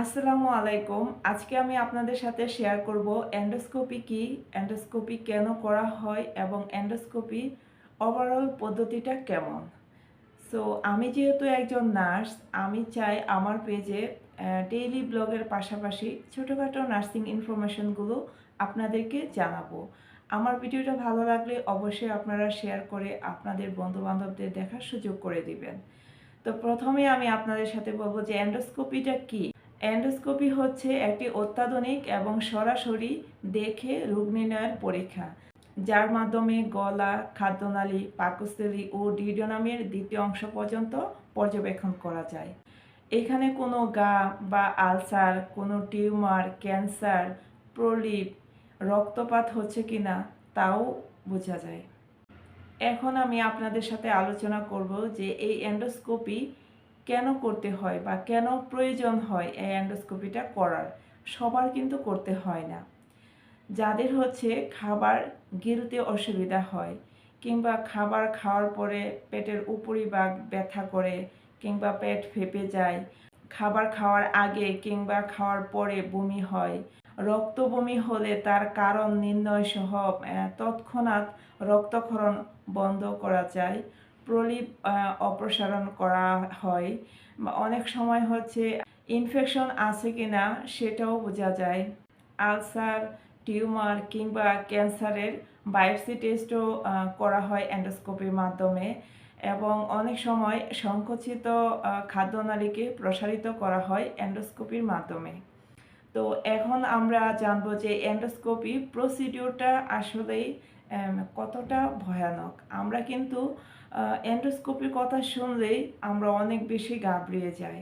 আসসালামু আলাইকুম। আজকে আমি আপনাদের সাথে শেয়ার করব অ্যান্ডোস্কোপি কি অ্যান্ডোস্কোপি কেন করা হয় এবং অ্যান্ডোস্কোপি ওভারঅল পদ্ধতিটা কেমন? সো আমি যেহেতু একজন নার্স আমি চাই আমার পেজে ডেইলি ব্লগের পাশাপাশি ছোটোখাটো নার্সিং ইনফরমেশনগুলো আপনাদেরকে জানাব। আমার ভিডিওটা ভালো লাগলে অবশ্যই আপনারা শেয়ার করে আপনাদের বন্ধুবান্ধবদের দেখার সুযোগ করে দিবেন। তো প্রথমে আমি আপনাদের সাথে বলব যে অ্যান্ডোস্কোপিটা কি? এন্ডোস্কোপি হচ্ছে একটি অত্যাধুনিক এবং সরাসরি দেখে রোগ নির্ণয়ের পরীক্ষা, যার মাধ্যমে গলা, খাদ্যনালী, পাকস্থলী ও ডিডোনামের দ্বিতীয় অংশ পর্যন্ত পর্যবেক্ষণ করা যায়। এখানে কোনো গা বা আলসার, কোনো টিউমার, ক্যান্সার, প্রলিপ, রক্তপাত হচ্ছে কিনা তাও বোঝা যায়। এখন আমি আপনাদের সাথে আলোচনা করব যে এই এন্ডোস্কোপি কেন করতে হয় বা কেন প্রয়োজন হয় এই অ্যান্ডোস্কোপিটা করার? সবার কিন্তু করতে হয় না। যাদের হচ্ছে খাবার গিলতে অসুবিধা হয় কিংবা খাবার খাওয়ার পরে পেটের উপরিভাগ ব্যথা করে কিংবা পেট ফেপে যায়, খাবার খাওয়ার আগে কিংবা খাওয়ার পরে বমি হয়, রক্ত বমি হলে তার কারণ নির্ণয় সহ তৎক্ষণাৎ রক্তক্ষরণ বন্ধ করা যায় প্রলিপ অপসারণ করা হয়। বা অনেক সময় হচ্ছে ইনফেকশন আছে কি না সেটাও বোঝা যায়। আলসার, টিউমার কিংবা ক্যান্সারের বায়োপসি টেস্টও করা হয় অ্যান্ডোস্কোপির মাধ্যমে এবং অনেক সময় সংকুচিত খাদ্যনালীকে প্রসারিত করা হয় অ্যান্ডোস্কোপির মাধ্যমে। তো এখন আমরা জানব যে অ্যান্ডোস্কোপি প্রসিডিওরটা আসলেই কতটা ভয়ানক। আমরা কিন্তু এন্ডোস্কোপির কথা শুনলেই আমরা অনেক বেশি ঘাবড়িয়ে যাই।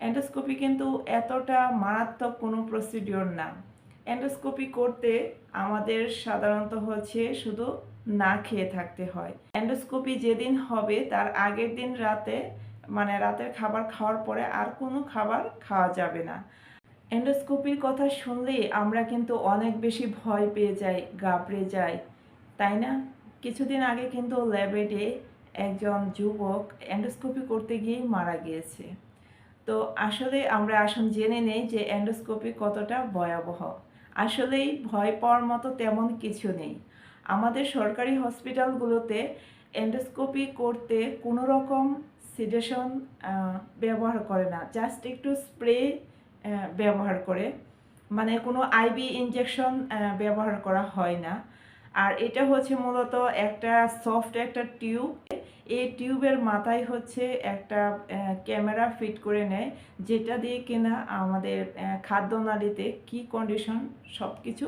এন্ডোস্কোপি কিন্তু এতটা মারাত্মক কোনো প্রসিডিওর না। এন্ডোস্কোপি করতে আমাদের সাধারণত হচ্ছে শুধু না খেয়ে থাকতে হয়। এন্ডোস্কোপি যেদিন হবে তার আগের দিন রাতে মানে রাতের খাবার খাওয়ার পরে আর কোনো খাবার খাওয়া যাবে না। এন্ডোস্কোপির কথা শুনলেই আমরা কিন্তু অনেক বেশি ভয় পেয়ে যাই গাবড়ে যাই, তাই না? কিছুদিন আগে কিন্তু ল্যাবেডে একজন যুবক অ্যান্ডোস্কোপি করতে গিয়েই মারা গিয়েছে। তো আসলে আমরা আসুন জেনে নেই যে অ্যান্ডোস্কোপি কতটা ভয়াবহ। আসলেই ভয় পাওয়ার মতো তেমন কিছু নেই। আমাদের সরকারি হসপিটালগুলোতে অ্যান্ডোস্কোপি করতে কোনো রকম সিডেশন ব্যবহার করে না। জাস্ট একটু স্প্রে ব্যবহার করে। মানে কোনো আইবি ইনজেকশন ব্যবহার করা হয় না। আর এটা হচ্ছে মূলত একটা সফট একটা টিউব। এই টিউবের মাথায় হচ্ছে একটা ক্যামেরা ফিট করে নেয়, যেটা দিয়ে কিনা আমাদের খাদ্যনালীতে কি কন্ডিশন সব কিছু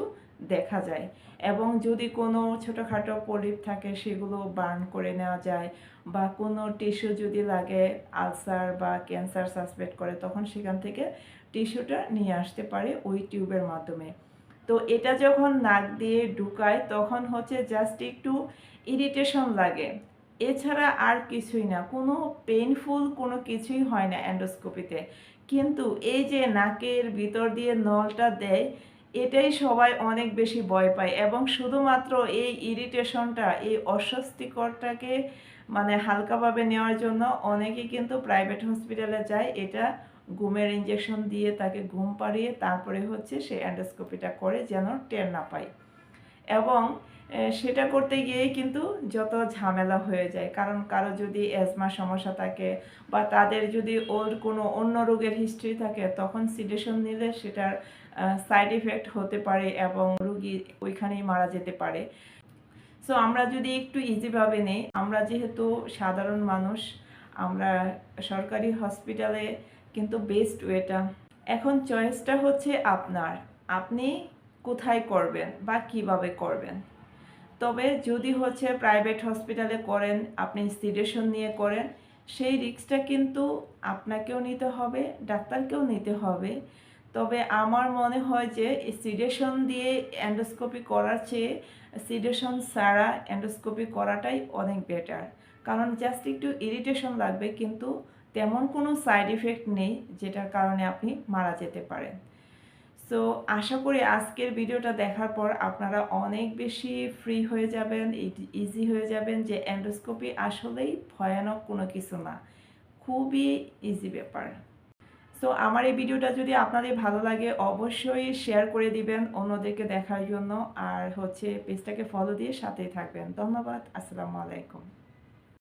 দেখা যায়। এবং যদি কোনো ছোটোখাটো পলিপ থাকে, সেগুলো বার্ন করে নেওয়া যায়, বা কোনো টিস্যু যদি লাগে আলসার বা ক্যান্সার সাসপেক্ট করে, তখন সেখান থেকে টিস্যুটা নিয়ে আসতে পারে ওই টিউবের মাধ্যমে। তো এটা যখন নাক দিয়ে ঢুকায়, তখন হচ্ছে জাস্ট একটু ইরিটেশন লাগে। এছাড়া আর কিছুই না, কোনো পেইনফুল কোনো কিছুই হয় না অ্যান্ডোস্কোপিতে কিন্তু এই যে নাকের ভিতর দিয়ে নলটা দেয়, এটাই সবাই অনেক বেশি ভয় পায়। এবং শুধুমাত্র এই ইরিটেশনটা এই অস্বস্তিকরটাকে মানে হালকাভাবে নেওয়ার জন্য অনেকে কিন্তু প্রাইভেট হসপিটালে যায়। এটা ঘুমের ইঞ্জেকশন দিয়ে তাকে ঘুম পাড়িয়ে তারপরে হচ্ছে সে অ্যান্ডোস্কোপিটা করে যেন টের না পায়। এবং সেটা করতে গিয়েই কিন্তু যত ঝামেলা হয়ে যায়। কারণ কারও যদি অ্যাজমা সমস্যা থাকে বা তাদের যদি ওল্ড কোনো অন্য রোগের হিস্ট্রি থাকে, তখন সিডেশন নিলে সেটার সাইড ইফেক্ট হতে পারে এবং রুগী ওইখানেই মারা যেতে পারে। সো আমরা যদি একটু ইজিভাবে নেই, আমরা যেহেতু সাধারণ মানুষ, আমরা সরকারি হসপিটালে কিন্তু বেস্ট ওয়েটা এখন চয়েসটা হচ্ছে আপনার। আপনি কোথায় করবেন বা কীভাবে করবেন? তবে যদি হচ্ছে প্রাইভেট হসপিটালে করেন, আপনি সিডেশন নিয়ে করেন, সেই রিস্কটা কিন্তু আপনাকেও নিতে হবে, ডাক্তারকেও নিতে হবে। তবে আমার মনে হয় যে সিডেশন দিয়ে এন্ডোস্কোপি করার চেয়ে সিডেশন ছাড়া এন্ডোস্কোপি করাটাই অনেক বেটার। কারণ জাস্ট একটু ইরিটেশন লাগবে কিন্তু তেমন কোনো সাইড ইফেক্ট নেই যেটার কারণে আপনি মারা যেতে পারেন। সো আশা করি আজকের ভিডিওটা দেখার পর আপনারা অনেক বেশি ফ্রি হয়ে যাবেন ইজি হয়ে যাবেন যে এন্ডোস্কোপি আসলেই ভয়ানক কোনো কিছু না। খুবই ইজি ব্যাপার। সো আমার এই ভিডিওটা যদি আপনাদের ভালো লাগে, অবশ্যই শেয়ার করে দিবেন অন্যদেরকে দেখার জন্য। আর হচ্ছে পেজটাকে ফলো দিয়ে সাথেই থাকবেন। ধন্যবাদ, আসসালামু আলাইকুম।